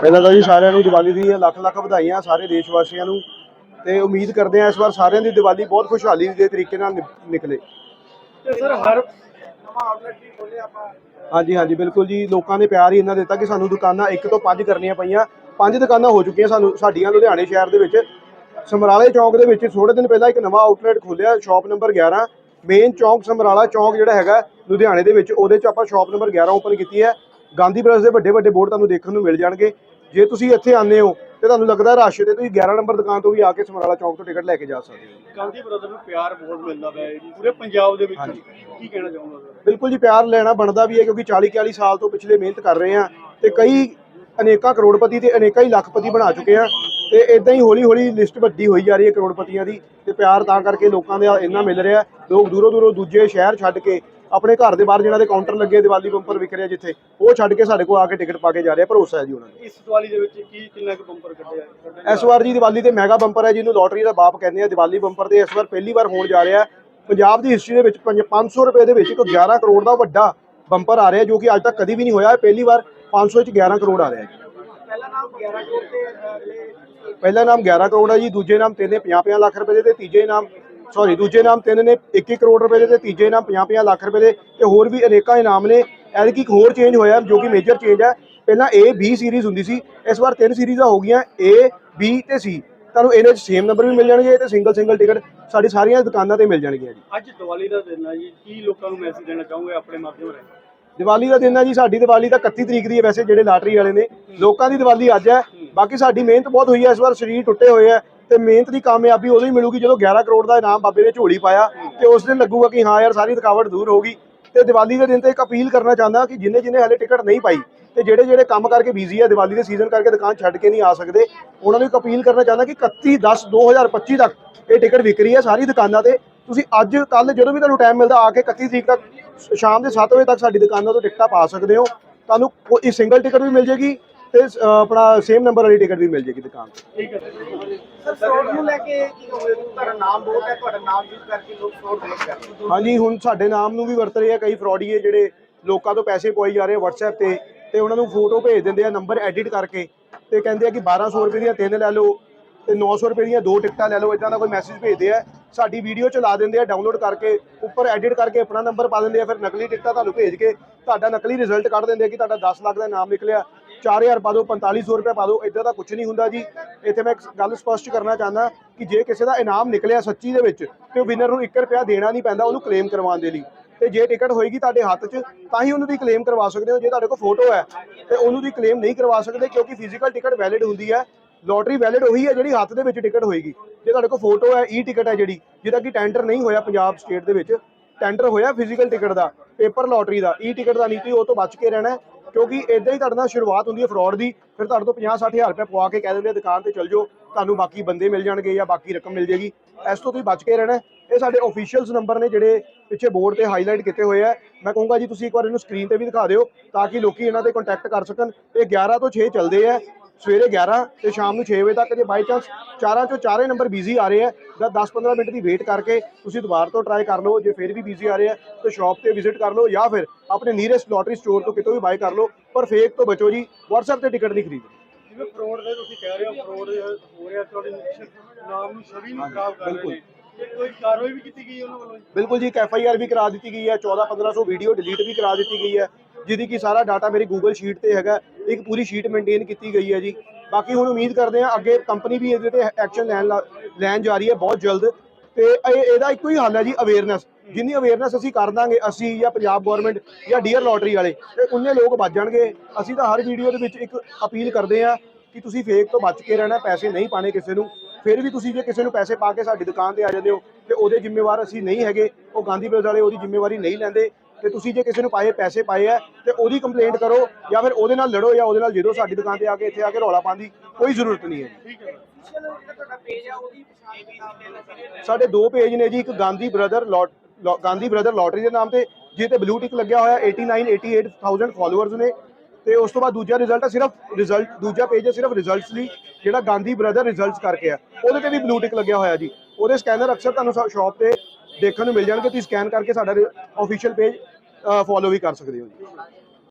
ਪਹਿਲਾਂ ਤਾਂ ਜੀ ਸਾਰਿਆਂ ਨੂੰ ਦੀਵਾਲੀ ਦੀ ਲੱਖ ਲੱਖ ਵਧਾਈਆਂ ਸਾਰੇ ਦੇਸ਼ ਵਾਸੀਆਂ ਨੂੰ। ਤੇ ਉਮੀਦ ਕਰਦੇ ਹਾਂ ਇਸ ਵਾਰ ਸਾਰਿਆਂ ਦੀ ਦੀਵਾਲੀ ਬਹੁਤ ਖੁਸ਼ਹਾਲੀ ਦੇ ਤਰੀਕੇ ਨਾਲ ਨਿਕਲੇ। ਸਰ ਹਰ ਹਾਂਜੀ ਹਾਂਜੀ ਬਿਲਕੁਲ ਜੀ। ਲੋਕਾਂ ਨੇ ਪਿਆਰ ਹੀ ਇੰਨਾ ਦਿੱਤਾ ਕਿ ਸਾਨੂੰ ਦੁਕਾਨਾਂ ਇੱਕ ਤੋਂ ਪੰਜ ਕਰਨੀਆਂ ਪਈਆਂ। ਪੰਜ ਦੁਕਾਨਾਂ ਹੋ ਚੁੱਕੀਆਂ ਸਾਨੂੰ ਸਾਡੀਆਂ ਲੁਧਿਆਣੇ ਸ਼ਹਿਰ ਦੇ ਵਿੱਚ। ਸਮਰਾਲੇ ਚੌਂਕ ਦੇ ਵਿੱਚ ਥੋੜੇ ਦਿਨ ਪਹਿਲਾਂ ਇੱਕ ਨਵਾਂ ਆਊਟਲੈਟ ਖੋਲਿਆ ਸ਼ਾਪ ਨੰਬਰ 11 ਮੇਨ ਚੌਂਕ ਸਮਰਾਲਾ ਚੌਂਕ ਜਿਹੜਾ ਹੈਗਾ ਲੁਧਿਆਣੇ ਦੇ ਵਿੱਚ ਉਹਦੇ 'ਚ ਆਪਾਂ ਸ਼ਾਪ ਨੰਬਰ 11 ਓਪਨ ਕੀਤੀ ਹੈ। ਗਾਂਧੀ ਬ੍ਰਦਰਸ ਦੇ ਵੱਡੇ ਵੱਡੇ ਬੋਰਡ ਤੁਹਾਨੂੰ ਦੇਖਣ ਨੂੰ ਮਿਲ ਜਾਣਗੇ। ਜੇ ਤੁਸੀਂ ਇੱਥੇ ਆਉਂਦੇ ਹੋ ਤੇ ਤੁਹਾਨੂੰ ਲੱਗਦਾ ਰਸ਼ ਤੇ ਤੁਸੀਂ 11 ਨੰਬਰ ਦੁਕਾਨ ਤੋਂ ਵੀ ਆ ਕੇ ਸਮਰਾਲਾ ਚੌਂਕ ਤੋਂ ਟਿਕਟ ਲੈ ਕੇ ਜਾ ਸਕਦੇ ਹੋ। ਗਾਂਧੀ ਬ੍ਰਦਰ ਨੂੰ ਪਿਆਰ ਬਹੁਤ ਮਿਲਦਾ ਪਿਆ ਹੈ ਜੀ। ਪੂਰੇ ਪੰਜਾਬ ਦੇ ਵਿੱਚ। ਕੀ ਕਹਿਣਾ ਚਾਹੂੰਗਾ? ਸਰ ਬਿਲਕੁਲ ਜੀ ਪਿਆਰ ਲੈਣਾ ਬਣਦਾ ਵੀ ਹੈ ਕਿਉਂਕਿ 40 41 ਸਾਲ ਤੋਂ ਪਿਛਲੇ ਮਿਹਨਤ ਕਰ ਰਹੇ ਆ ਤੇ ਕਈ ਅਨੇਕਾਂ ਕਰੋੜਪਤੀ ਤੇ ਅਨੇਕਾਂ ਹੀ ਲੱਖਪਤੀ ਬਣਾ ਚੁੱਕੇ ਆ ਤੇ ਇਦਾਂ ਹੀ ਹੌਲੀ ਹੌਲੀ ਲਿਸਟ ਵੱਡੀ ਹੋਈ ਜਾ ਰਹੀ ਹੈ ਕਰੋੜਪਤੀਆਂ ਦੀ ਤੇ ਪਿਆਰ ਤਾਂ ਕਰਕੇ ਲੋਕਾਂ ਦਾ ਇੰਨਾ ਮਿਲ ਰਿਹਾ ਲੋਕ ਦੂਰੋਂ ਦੂਰੋਂ ਦੂਜੇ ਸ਼ਹਿਰ ਛੱਡ ਕੇ ਆਪਣੇ ਘਰ ਦੇ ਬਾਹਰ ਜਿਹਨਾਂ ਦੇ ਕਾਊਂਟਰ ਲੱਗੇ ਦੀਵਾਲੀ ਬੰਪਰ ਵਿਕ ਰਿਹਾ ਜਿੱਥੇ ਉਹ ਛੱਡ ਕੇ ਸਾਡੇ ਕੋਲ ਆ ਕੇ ਟਿਕਟ ਪਾ ਕੇ ਜਾ ਰਿਹਾ ਭਰੋਸਾ ਹੈ ਜੀ ਉਹਨਾਂ ਨੂੰ ਇਸ ਦੀਵਾਲੀ ਦੇ ਵਿੱਚ ਕੀ ਕਿੰਨਾ ਕੁ ਬੰਪਰ ਕੱਢਿਆ ਇਸ ਵਾਰ ਜੀ ਦੀਵਾਲੀ ਤੇ ਮੈਗਾ ਬੰਪਰ ਹੈ ਜਿਹਨੂੰ ਲੋਟਰੀ ਦਾ ਬਾਪ ਕਹਿੰਦੇ ਆ ਦੀਵਾਲੀ ਬੰਪਰ ਤੇ ਇਸ ਵਾਰ ਪਹਿਲੀ ਵਾਰ ਹੋਣ ਜਾ ਰਿਹਾ ਪੰਜਾਬ ਦੀ ਹਿਸਟਰੀ ਦੇ ਵਿੱਚ ਪੰਜ- 500 ਰੁਪਏ ਦੇ ਵਿੱਚ ਇੱਕ 11 ਕਰੋੜ ਦਾ ਵੱਡਾ ਬੰਪਰ ਆ ਰਿਹਾ ਜੋ ਕਿ ਅੱਜ ਤੱਕ ਕਦੀ ਵੀ ਨਹੀਂ ਹੋਇਆ ਪਹਿਲੀ ਵਾਰ 500 ਵਿੱਚ 11 ਕਰੋੜ ਆ ਰਿਹਾ ਹੈ। ਪਹਿਲਾ ਨਾਮ 11 ਕਰੋੜ ਤੇ ਅਗਲੇ ਪਹਿਲਾ ਨਾਮ 11 ਕਰੋੜ ਹੈ ਜੀ ਦੂਜੇ ਨਾਮ ਤਿੰਨ 50-50 ਲੱਖ ਰੁਪਏ ਦੇ ਤੇ ਤੀਜੇ ਨਾਮ ਸੌਰੀ ਦੂਜੇ ਨਾਮ ਤਿੰਨ ਨੇ 21 ਕਰੋੜ ਰੁਪਏ ਦੇ ਤੇ ਤੀਜੇ ਨਾਮ 50-50 ਲੱਖ ਰੁਪਏ ਦੇ ਤੇ ਹੋਰ ਵੀ ਅਨੇਕਾਂ ਇਨਾਮ ਨੇ। ਐਤਕੀ ਇੱਕ ਹੋਰ ਚੇਂਜ ਹੋਇਆ ਜੋ ਕਿ ਮੇਜਰ ਚੇਂਜ ਹੈ ਪਹਿਲਾਂ A B ਸੀਰੀਜ਼ ਹੁੰਦੀ ਸੀ। ਇਸ ਵਾਰ ਤਿੰਨ ਸੀਰੀਜ਼ਾਂ ਹੋ ਗਈਆਂ A B ਤੇ C ਤੁਹਾਨੂੰ ਇਹਦੇ ਵਿੱਚ ਸੇਮ ਨੰਬਰ ਵੀ ਮਿਲ ਜਾਣਗੇ ਤੇ ਸਿੰਗਲ ਸਿੰਗਲ ਟਿਕਟ ਸਾਡੀ ਸਾਰੀਆਂ ਦੁਕਾਨਾਂ ਤੇ ਮਿਲ ਜਾਣਗੀਆਂ ਜੀ। ਅੱਜ ਦੀਵਾਲੀ ਦਾ ਦਿਨ ਹੈ ਜੀ। ਕੀ ਲੋਕਾਂ ਨੂੰ ਮੈਸੇਜ ਦੇਣਾ ਚਾਹੋਗੇ ਆਪਣੇ ਮਾਧਿਅਮ ਰਾਹੀਂ? ਦੀਵਾਲੀ ਦਾ ਦਿਨ ਹੈ ਜੀ, ਸਾਡੀ ਦੀਵਾਲੀ ਤਾਂ 31 ਤਰੀਕ ਦੀ ਹੈ ਵੈਸੇ ਜਿਹੜੇ ਲਾਟਰੀ ਵਾਲੇ ਨੇ। ਲੋਕਾਂ ਦੀ ਦੀਵਾਲੀ ਅੱਜ ਹੈ। ਬਾਕੀ ਸਾਡੀ ਮਿਹਨਤ ਬਹੁਤ ਹੋਈ ਹੈ, ਇਸ ਵਾਰ ਸਰੀਰ ਟੁੱਟੇ ਹੋਏ ਹੈ ਤੇ ਮਿਹਨਤ ਦੀ ਕਾਮਯਾਬੀ ਉਦੋਂ ਹੀ ਮਿਲੂਗੀ ਜਦੋਂ 11 ਕਰੋੜ ਦਾ ਇਨਾਮ ਬਾਬੇ ਨੇ ਝੋਲੀ ਪਾਇਆ ਤੇ ਉਸ ਦਿਨ ਲੱਗੂਗਾ ਕਿ ਹਾਂ ਯਾਰ, ਸਾਰੀ ਥਕਾਵਟ ਦੂਰ ਹੋ ਗਈ। ਤੇ ਦੀਵਾਲੀ ਦੇ ਦਿਨ ਤੇ ਇੱਕ ਅਪੀਲ ਕਰਨਾ ਚਾਹੁੰਦਾ ਕਿ ਜਿੰਨੇ ਜਿੰਨੇ ਹਲੇ ਟਿਕਟ ਨਹੀਂ ਪਾਈ ਤੇ ਜਿਹੜੇ ਜਿਹੜੇ ਕੰਮ ਕਰਕੇ ਬਿਜ਼ੀ ਆ ਦੀਵਾਲੀ ਦੇ ਸੀਜ਼ਨ ਕਰਕੇ ਦੁਕਾਨ ਛੱਡ ਕੇ ਨਹੀਂ ਆ ਸਕਦੇ, ਉਹਨਾਂ ਨੂੰ ਇੱਕ ਅਪੀਲ ਕਰਨਾ ਚਾਹੁੰਦਾ ਕਿ 31 10 2025 ਤੱਕ ਇਹ ਟਿਕਟ ਵਿਕ ਰਹੀ ਹੈ ਸਾਰੀ ਦੁਕਾਨਾਂ ਤੇ। ਤੁਸੀਂ ਅੱਜ ਕੱਲ ਜਦੋਂ ਵੀ ਤੁਹਾਨੂੰ ਟਾਈਮ ਮਿਲਦਾ ਆ ਕੇ 31 ਤਰੀਕ ਤੱਕ ਸ਼ਾਮ ਦੇ 7 ਵਜੇ ਤੱਕ ਸਾਡੀ ਦੁਕਾਨਾਂ ਤੋਂ ਟਿਕਟਾਂ ਪਾ ਸਕਦੇ ਹੋ। ਤੁਹਾਨੂੰ ਕੋਈ ਸਿੰਗਲ ਟਿਕਟ ਵੀ ਮਿਲ ਜੇਗੀ ਤੇ ਆਪਣਾ ਸੇਮ ਨੰਬਰ ਵਾਲੀ ਟਿਕਟ ਵੀ ਮਿਲ ਜੇਗੀ ਦੁਕਾਨ ਤੇ। ਠੀਕ ਹੈ ਸਰ। ਫਰੋਡ ਨੂੰ ਲੈ ਕੇ ਕੀ ਕਹੋਗੇ? ਤੁਹਾਡਾ ਨਾਮ ਬਹੁਤ ਹੈ ਤੁਹਾਡਾ ਨਾਮ ਯੂਜ਼ ਕਰਕੇ ਲੋਕ ਫਰੋਡ ਕਰਦੇ ਹਾਂਜੀ ਹੁਣ ਸਾਡੇ ਨਾਮ ਨੂੰ ਵੀ ਵਰਤ ਰਹੇ ਆ ਕਈ ਫਰਾਡੀਏ ਜਿਹੜੇ ਲੋਕਾਂ ਤੋਂ ਪੈਸੇ ਪਵਾਈ ਜਾ ਰਹੇ ਆ WhatsApp ਤੇ ਤੇ ਉਹਨਾਂ ਨੂੰ ਫੋਟੋ ਭੇਜ ਦਿੰਦੇ ਆ ਨੰਬਰ ਐਡਿਟ ਕਰਕੇ ਤੇ ਕਹਿੰਦੇ ਆ ਕਿ 1200 ਰੁਪਏ ਦੀਆਂ ਤਿੰਨ ਲੈ ਲਓ। ਤੇ 900 ਰੁਪਏ ਦੀਆਂ ਦੋ ਟਿਕਟਾਂ ਲੈ ਲਓ ਇਦਾਂ ਦਾ ਕੋਈ ਮੈਸੇਜ ਭੇਜਦੇ ਆ। ਸਾਡੀ ਵੀਡੀਓ ਚਲਾ ਦਿੰਦੇ ਆ ਡਾਊਨਲੋਡ ਕਰਕੇ, ਉੱਪਰ ਐਡਿਟ ਕਰਕੇ ਆਪਣਾ ਨੰਬਰ ਪਾ ਦਿੰਦੇ ਆ, ਫਿਰ ਨਕਲੀ ਟਿਕਟਾਂ ਤੁਹਾਨੂੰ ਭੇਜ ਕੇ ਤੁਹਾਡਾ ਨਕਲੀ ਰਿਜ਼ਲਟ ਕੱਢ ਦਿੰਦੇ ਆ ਕਿ ਤੁਹਾਡਾ 10 ਲੱਖ ਦਾ ਇਨਾਮ ਨਿਕਲਿਆ। 4000 ਪਾ ਦਿਓ 4500 ਰੁਪਏ ਪਾ ਦਿਓ ਇਦਾਂ ਦਾ ਕੁਝ ਨਹੀਂ ਹੁੰਦਾ ਜੀ। ਇੱਥੇ ਮੈਂ ਇੱਕ ਗੱਲ ਸਪਸ਼ਟ ਕਰਨਾ ਚਾਹੁੰਦਾ ਕਿ ਜੇ ਕਿਸੇ ਦਾ ਇਨਾਮ ਨਿਕਲਿਆ ਸੱਚੀ ਦੇ ਵਿੱਚ ਤੇ ਉਹ ਵਿਨਰ ਨੂੰ 1 ਰੁਪਿਆ ਦੇਣਾ ਨਹੀਂ ਪੈਂਦਾ ਉਹਨੂੰ ਕਲੇਮ ਕਰਵਾਉਣ ਦੇ ਲਈ। ਤੇ ਜੇ ਟਿਕਟ ਹੋਏਗੀ ਤੁਹਾਡੇ ਹੱਥ 'ਚ, ਤਾਂ ਹੀ ਉਹਨੂੰ ਦੀ ਕਲੇਮ ਕਰਵਾ ਸਕਦੇ ਹੋ। ਜੇ ਤੁਹਾਡੇ ਕੋਲ ਫੋਟੋ ਹੈ, ਤੇ ਉਹਨੂੰ ਦੀ ਕਲੇਮ ਨਹੀਂ ਕਰਵਾ ਸਕਦੇ ਕਿਉਂਕਿ ਫਿਜ਼ੀਕਲ ਟਿਕਟ ਵੈਲਿਡ ਹੁੰਦੀ ਹੈ। ਲੋਟਰੀ ਵੈਲਿਡ ਉਹੀ ਹੈ ਜਿਹੜੀ ਹੱਥ ਦੇ ਵਿੱਚ ਟਿਕਟ ਹੋਏਗੀ। ਜੇ ਤੁਹਾਡੇ ਕੋਲ ਫੋਟੋ ਹੈ ਈ ਟਿਕਟ ਹੈ ਜਿਹੜੀ ਜਿਹਦਾ ਕਿ ਟੈਂਡਰ ਨਹੀਂ ਹੋਇਆ ਪੰਜਾਬ ਸਟੇਟ ਦੇ ਵਿੱਚ ਟੈਂਡਰ ਹੋਇਆ ਫਿਜ਼ੀਕਲ ਟਿਕਟ ਦਾ ਪੇਪਰ ਲੋਟਰੀ ਦਾ ਈ ਟਿਕਟ ਦਾ ਨਹੀਂ, ਤੁਸੀਂ ਉਹ ਤੋਂ ਬਚ ਕੇ ਰਹਿਣਾ ਕਿਉਂਕਿ ਇਦਾਂ ਹੀ ਤੁਹਾਡੇ ਨਾਲ ਸ਼ੁਰੂਆਤ ਹੁੰਦੀ ਹੈ ਫਰਾਡ ਦੀ, ਫਿਰ ਤੁਹਾਡੇ ਤੋਂ 50 60000 ਰੁਪਏ ਪਵਾ ਕੇ ਕਹਿ ਦਿੰਦੇ ਆ, ਦੁਕਾਨ ਤੇ ਚਲ ਜਾਓ, ਤੁਹਾਨੂੰ ਬਾਕੀ ਬੰਦੇ ਮਿਲ ਜਾਣਗੇ ਜਾਂ ਬਾਕੀ ਰਕਮ ਮਿਲ ਜੇਗੀ ਇਸ ਤੋਂ ਤੁਸੀਂ ਬਚ ਕੇ ਰਹਿਣਾ ਇਹ ਸਾਡੇ ਅਫੀਸ਼ੀਅਲਸ ਨੰਬਰ ਨੇ ਜਿਹੜੇ ਪਿੱਛੇ ਬੋਰਡ ਤੇ ਹਾਈਲਾਈਟ ਕੀਤੇ ਹੋਏ ਆ। ਮੈਂ ਕਹੂੰਗਾ ਜੀ, ਤੁਸੀਂ ਇੱਕ ਵਾਰ ਇਹਨੂੰ ਸਕਰੀਨ ਤੇ ਵੀ ਦਿਖਾ ਦਿਓ, ਤਾਂ ਕਿ ਲੋਕੀ ਇਹਨਾਂ ਤੇ ਕੰਟੈਕਟ ਕਰ ਸਕਣ। ਇਹ 11 ਤੋਂ 6 ਚੱਲਦੇ ਆ। ਸਵੇਰੇ 11 ਤੇ ਸ਼ਾਮ ਨੂੰ 6 ਵਜੇ ਤੱਕ ਜੇ ਬਾਈ ਚਾਂਸ ਚਾਰਾਂ ਚੋਂ ਚਾਰੇ ਨੰਬਰ ਬਿਜ਼ੀ ਆ ਰਹੇ ਆ ਤਾਂ 10-15 ਮਿੰਟ ਦੀ ਵੇਟ ਕਰਕੇ ਤੁਸੀਂ ਦੁਬਾਰਾ ਤੋਂ ਟਰਾਈ ਕਰ ਲਓ ਜੇ ਫਿਰ ਵੀ ਬਿਜ਼ੀ ਆ ਰਹੇ ਆ ਤਾਂ ਸ਼ਾਪ ਤੇ ਵਿਜ਼ਿਟ ਕਰ ਲਓ ਜਾਂ ਫਿਰ ਆਪਣੇ ਨੀਅਰੈਸਟ ਲੋਟਰੀ ਸਟੋਰ ਤੋਂ ਕਿਤੋਂ ਵੀ ਬਾਈ ਕਰ ਲਓ ਪਰ ਫੇਕ ਤੋਂ ਬਚੋ ਜੀ WhatsApp ਤੇ ਟਿਕਟ ਨਹੀਂ ਖਰੀਦੋ ਜਿਵੇਂ ਫਰੋਡ ਦੇ ਤੁਸੀਂ ਕਹਿ ਰਹੇ ਹੋ ਫਰੋਡ ਹੋ ਰਿਹਾ ਤੁਹਾਡੇ ਨਾਮ ਨੂੰ ਛਵੀ ਨੂੰ ਖਰਾਬ ਕਰ ਰਹੇ ਨੇ। ਕੋਈ ਕਾਰਵਾਈ ਵੀ ਕੀਤੀ ਗਈ ਉਹਨਾਂ ਵੱਲੋਂ ਬਿਲਕੁਲ ਜੀ ਇੱਕ ਐਫ ਆਈ ਆਰ ਵੀ ਕਰਾ ਦਿੱਤੀ ਗਈ ਹੈ 14 1500 ਵੀਡੀਓ ਡਿਲੀਟ ਵੀ ਕਰਾ ਦਿੱਤੀ ਗਈ ਹੈ ਜਿਹਦੀ ਕਿ ਸਾਰਾ ਡਾਟਾ ਮੇਰੀ ਗੂਗਲ ਸ਼ੀਟ ਤੇ ਹੈਗਾ ਇੱਕ ਪੂਰੀ ਸ਼ੀਟ ਮੇਨਟੇਨ ਕੀਤੀ ਗਈ ਹੈ ਜੀ। ਬਾਕੀ ਹੁਣ ਉਮੀਦ ਕਰਦੇ ਹਾਂ ਅੱਗੇ ਕੰਪਨੀ ਵੀ ਇਹਦੇ ਤੇ ਐਕਸ਼ਨ ਲੈਣ ਲਾ- ਲੈਣ ਜਾ ਰਹੀ ਹੈ ਬਹੁਤ ਜਲਦ। ਤੇ ਇਹ ਇਹਦਾ ਇੱਕੋ ਹੀ ਹੱਲ ਹੈ ਜੀ ਅਵੇਅਰਨੈਸ ਜਿੰਨੀ ਅਵੇਅਰਨੈਸ ਅਸੀਂ ਕਰ ਦਾਂਗੇ, ਅਸੀਂ ਜਾਂ ਪੰਜਾਬ ਗਵਰਨਮੈਂਟ ਜਾਂ ਡੀਅਰ ਲੋਟਰੀ ਵਾਲੇ, ਤੇ ਉਨੇ ਲੋਕ ਬਚ ਜਾਣਗੇ। ਅਸੀਂ ਤਾਂ ਹਰ ਵੀਡੀਓ ਦੇ ਵਿੱਚ ਇੱਕ ਅਪੀਲ ਕਰਦੇ ਹਾਂ ਕਿ ਤੁਸੀਂ ਫੇਕ ਤੋਂ ਬਚ ਕੇ ਰਹਿਣਾ, ਪੈਸੇ ਨਹੀਂ ਪਾਣੇ ਕਿਸੇ ਨੂੰ। ਫਿਰ ਵੀ ਤੁਸੀਂ ਜੇ ਕਿਸੇ ਨੂੰ ਪੈਸੇ ਪਾ ਕੇ ਸਾਡੀ ਦੁਕਾਨ ਤੇ ਆ ਜਾਂਦੇ ਹੋ, ਤੇ ਉਹਦੇ ਜ਼ਿੰਮੇਵਾਰ ਅਸੀਂ ਨਹੀਂ ਹੈਗੇ, ਉਹ ਗਾਂਧੀ ਬ੍ਰਦਰਸ ਵਾਲੇ ਉਹਦੀ ਜ਼ਿੰਮੇਵਾਰੀ ਨਹੀਂ ਲੈਂਦੇ। ਤੇ ਤੁਸੀਂ ਜੇ ਕਿਸੇ ਨੂੰ ਪਾਏ ਪੈਸੇ ਪਾਏ ਆ ਤੇ ਉਹਦੀ ਕੰਪਲੇਂਟ ਕਰੋ ਜਾਂ ਫਿਰ ਉਹਦੇ ਨਾਲ ਲੜੋ ਜਾਂ ਉਹਦੇ ਨਾਲ ਜਦੋਂ ਸਾਡੀ ਦੁਕਾਨ ਤੇ ਆ ਕੇ ਇੱਥੇ ਆ ਕੇ ਰੌਲਾ ਪਾਉਣ ਦੀ ਕੋਈ ਜ਼ਰੂਰਤ ਨਹੀਂ ਹੈ। ਸਾਡੇ ਦੋ ਪੇਜ ਨੇ ਜੀ ਇੱਕ Gandhi brother lot Gandhi brother lottery ਦੇ ਨਾਮ ਤੇ ਜਿਹਦੇ ਤੇ ਬਲੂ ਟਿਕ ਲੱਗਿਆ ਹੋਇਆ 89 88000 ਫਾਲੋਅਰਸ ਨੇ। ਤੇ ਉਸ ਤੋਂ ਬਾਅਦ ਦੂਜਾ ਰਿਜ਼ਲਟ ਹੈ ਸਿਰਫ ਰਿਜ਼ਲਟ ਦੂਜਾ ਪੇਜ ਹੈ ਸਿਰਫ ਰਿਜ਼ਲਟਸ ਲਈ ਜਿਹੜਾ ਗਾਂਧੀ ਬ੍ਰਦਰ ਰਿਜ਼ਲਟਸ ਕਰਕੇ ਆ। ਉਹਦੇ ਤੇ ਵੀ ਬਲੂ ਟਿਕ ਲੱਗਿਆ ਹੋਇਆ ਜੀ। ਉਹਦੇ ਸਕੈਨਰ ਅਕਸਰ ਤੁਹਾਨੂੰ ਸ਼ਾਪ ਤੇ ਦੇਖਣ ਨੂੰ ਮਿਲ ਜਾਣਗੇ ਤੁਸੀਂ ਸਕੈਨ ਕਰਕੇ ਸਾਡਾ ਆਫੀਸ਼ੀਅਲ ਪੇਜ ਫੋਲੋ ਵੀ ਕਰ ਸਕਦੇ ਹੋ ਜੀ।